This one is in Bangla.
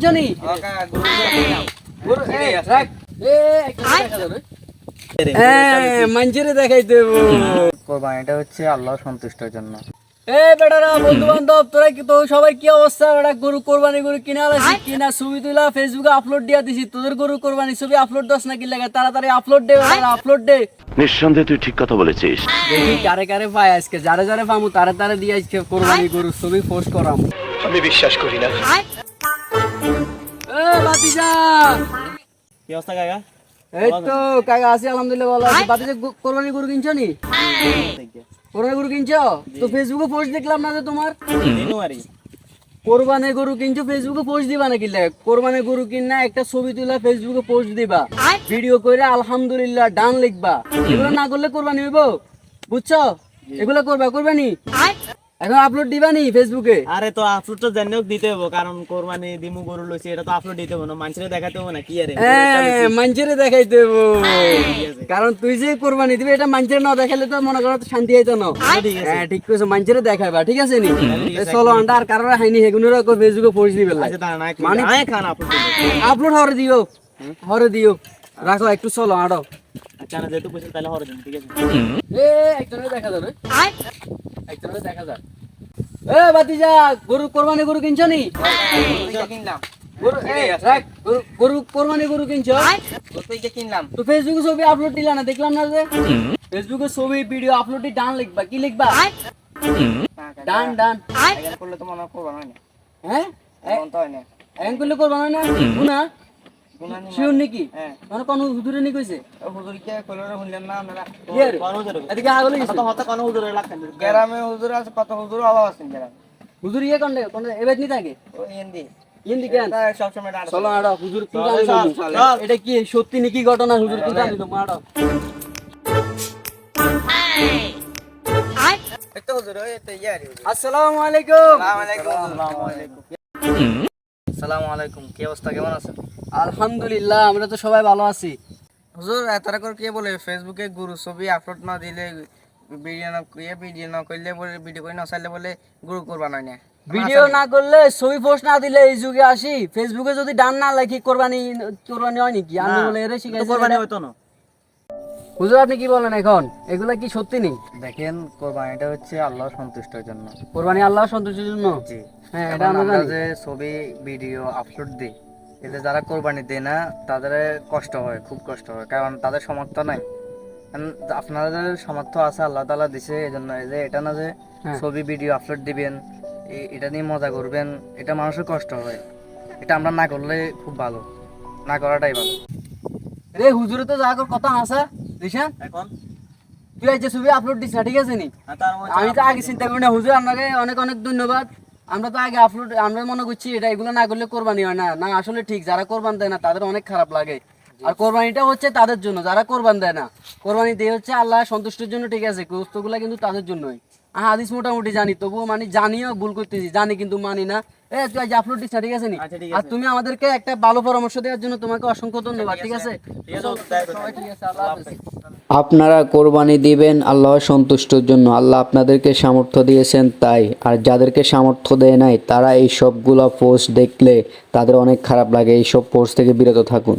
কিনছো নি গরু এ, রাখ। এ, একটা দেখা যাবে। এ, মাঞ্জিরে দেখাই দেবো। কোরবানিটা হচ্ছে আল্লাহ সন্তুষ্টের জন্য। এ বেটারা বন্ধু বান্ধব তোরা কি তো সবাই কি অবস্থা? বেটা গরু কোরবানি গরু কিনা আলাসি কিনা? ছবি তুলা ফেসবুকে আপলোড দিয়া দিছি। তোদের গরু কোরবানি ছবি আপলোড দস না লাগে? তাড়াতাড়ি আপলোড দে আপলোড দে। নিঃসন্দেহে তুই ঠিক কথা বলেছিস। দেখি কারে কারে পাই আজকে। যারে যারে পামু তারে তারে দিয়ে আজকে কোরবানি গরু ছবি পোস্ট করাম। আমি বিশ্বাস করি না। বাতিজা। কি অবস্থা কাকা? এই তো কাকা আছি আলহামদুলিল্লাহ ভালো আছি। বাতিজা কোরবানি গরু কিনছো নি? কোরবানি গরু কিনছো? তো ফেসবুকে পোস্ট দেখলাম না যে তোমার? কোরবানি গরু কিনছো ফেসবুকে পোস্ট দিবা নাকি? লেখ কোরবানি গরু কিনা একটা ছবি তুলা ফেসবুকে পোস্ট দিবা। ভিডিও করে আলহামদুলিল্লাহ ডান লিখবা। এগুলো না করলে কোরবানি হইব? বুঝছ? এগুলো করবা কোরবানি এখন আপলোড দিবা নি ফেসবুকে আরে তো আপলোড তো জানিও দিতে হব কারণ কোরবানি দিমু গরু লইছি এটা তো আপলোড দিতে হব না মানুষের দেখাতে হব না কি আরে? মানুষের দেখাই দেবো কারণ তুই যে কোরবানি দিবি এটা মানুষের না দেখালে তো মনে করো শান্তি হইতো না। হ্যাঁ ঠিক কইছো মানুষের দেখাইবা ঠিক আছে নি? চলো আন্ডা আর কারোর হাইনি হেগুনের ফেসবুকে পোস্ট দিবে আচ্ছা দাঁড়া না মানে- মানে খান আপলোড আপলোড হরে দিও হরে দিও। রাখো একটু চলো আড়ো। আচ্ছা না যেহেতু পয়সা তাহলে হরে দিন ঠিক আছে। এ একজনের দেখা যাবে। একজনের দেখা যাবে। এ বাতিজা গরু কোরবানি গরু কিনছো নি? কিনলাম গরু কোরবানি গরু কিনছো? কিনলাম তো ফেসবুকে ছবি আপলোড দিলা না দেখলাম না যে? ফেসবুকে ছবি ভিডিও আপলোড ডান লিখবা কি লিখবা? ডান ডান। করলে তো মনে করবা না হ্যাঁ না করলে করবা না? গুনানি শিওর নাকি হ্যাঁ। মানে কোন হুজুরে নি কইছে? হুজুরকে কলরে শুনলেন না আপনারা কি রে? এদিকে আগলে গেছে। তো হতে কোন হুজুরের লাগতেন গ্রামে হুজুর আছে কত হুজুর অভাব আছেন গ্রামে। হুজুর ইয়ে কোন কোন এবার নি থাকে? ওই হিন্দি। ইন্দি কেন? সব সময় ডাল চলো আড়ো হুজুর কি জানি চল, না। চল। এটা কি সত্যি নাকি ঘটনা? হুজুর কি জানি আড়ো আসসালামু আসসালামু আলাইকুম। আসসালামু আলাইকুম কি অবস্থা কেমন আছেন? আলহামদুলিল্লাহ আমরা তো সবাই ভালো আছি। হুজুর করে কে বলে ফেসবুকে গুরু ছবি আপলোড না দিলে ভিডিও না ভিডিও না করলে বলে ভিডিও করে না চাইলে বলে গুরু করবা নয় না। ভিডিও না করলে ছবি পোস্ট না দিলে এই যুগে আসি ফেসবুকে যদি ডান না লেখি কোরবানি কোরবানি হয় নাকি? আমি বলে এর শিখাই কোরবানি হইতো না। হুজুর আপনি কি বলেন এখন? এগুলা কি সত্যি নেই? দেখেন কোরবানিটা হচ্ছে আল্লাহর সন্তুষ্টের জন্য। কোরবানি আল্লাহ সন্তুষ্টির জন্য? জি। হ্যাঁ এটা আমরা যে ছবি ভিডিও আপলোড দিই এতে যারা কোরবানি দেয় না তাদের কষ্ট হয় খুব কষ্ট হয় কারণ তাদের সামর্থ্য নাই। আপনাদের সামর্থ্য আছে আল্লাহ তালা দিছে এই জন্য যে এটা না যে হ্যাঁ। ছবি ভিডিও আপলোড দিবেন এটা নিয়ে মজা করবেন এটা মানুষের কষ্ট হয়। এটা আমরা না করলে খুব ভালো না করাটাই ভালো। রে হুজুরে তো যা কথা আছে দিশান এখন? তুই আজ যে ছবি আপলোড দিস ঠিক আছে নি? আমি তো আগে চিন্তা করি না হুজুর আপনাকে অনেক অনেক ধন্যবাদ। আমরা তো আগে আপলোড আমরা মনে করছি এটা এগুলো না করলে কোরবানি হয় না। না আসলে ঠিক যারা কোরবান দেয় না তাদের অনেক খারাপ লাগে। আর কোরবানিটা হচ্ছে তাদের জন্য যারা কোরবান দেয় না। কোরবানি দিয়ে হচ্ছে আল্লাহ সন্তুষ্টের জন্য ঠিক আছে গোস্তগুলা কিন্তু তাদের জন্যই। হাদিস মোটামুটি জানি তবুও মানে জানিও ভুল করতেছি জানি কিন্তু মানি না। এ তুই আজ আপলোড দিস ঠিক আছে নি? আচ্ছা, আর তুমি আমাদেরকে একটা ভালো পরামর্শ দেওয়ার জন্য তোমাকে অসংখ্য ধন্যবাদ ঠিক আছে। ঠিক আছে আপনারা কোরবানি দিবেন আল্লাহ সন্তুষ্টর জন্য আল্লাহ আপনাদেরকে সামর্থ্য দিয়েছেন তাই আর যাদেরকে সামর্থ্য দেয় নাই তারা এই সবগুলো পোস্ট দেখলে তাদের অনেক খারাপ লাগে এই সব পোস্ট থেকে বিরত থাকুন।